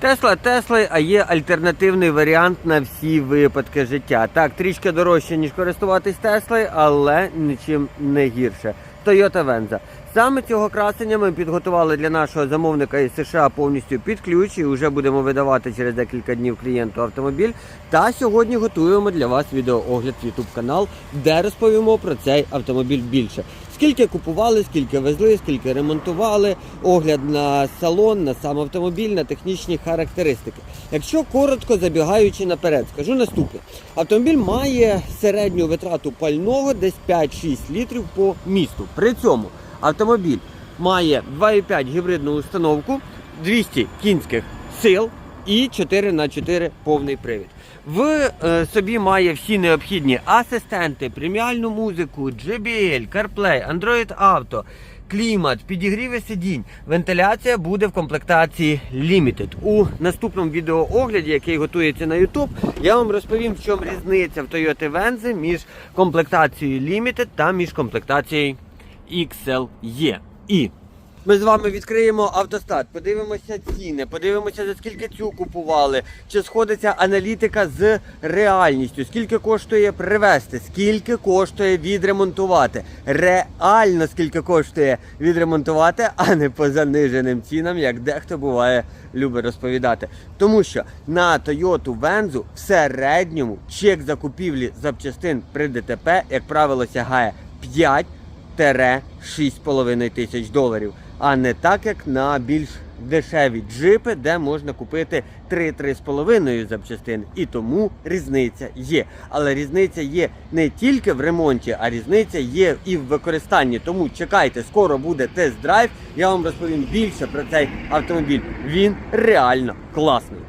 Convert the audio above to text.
Тесла Тесли, а є альтернативний варіант на всі випадки життя. Так, трішки дорожче, ніж користуватись Теслою, але нічим не гірше. Toyota Venza. Саме цього красення ми підготували для нашого замовника із США повністю під ключ і вже будемо видавати через декілька днів клієнту автомобіль. Та сьогодні готуємо для вас відеоогляд YouTube канал, де розповімо про цей автомобіль більше. Скільки купували, скільки везли, скільки ремонтували, огляд на салон, на сам автомобіль, на технічні характеристики. Якщо коротко забігаючи наперед, скажу наступне: автомобіль має середню витрату пального десь 5-6 літрів по місту. При цьому автомобіль має 2,5 гібридну установку, 200 кінських сил і 4 на 4 повний привід. В е, собі має всі необхідні асистенти, преміальну музику, JBL, CarPlay, Android Auto, клімат, підігріви сидінь. Вентиляція буде в комплектації Limited. У наступному відеоогляді, який готується на YouTube, я вам розповім, в чому різниця в Toyota Venza між комплектацією Limited та між комплектацією XLE. І ми з вами відкриємо автостат, подивимося ціни, подивимося, за скільки цю купували, чи сходиться аналітика з реальністю, скільки коштує привезти, скільки коштує відремонтувати. Реально скільки коштує відремонтувати, а не по заниженим цінам, як дехто буває любить розповідати. Тому що на Toyota Venza в середньому чек закупівлі запчастин при ДТП, як правило, сягає 5 6,5 тисяч доларів, а не так, як на більш дешеві джипи, де можна купити 3-3,5 запчастин. І тому різниця є. Але різниця є не тільки в ремонті, а різниця є і в використанні. Тому чекайте, скоро буде тест-драйв. Я вам розповім більше про цей автомобіль. Він реально класний.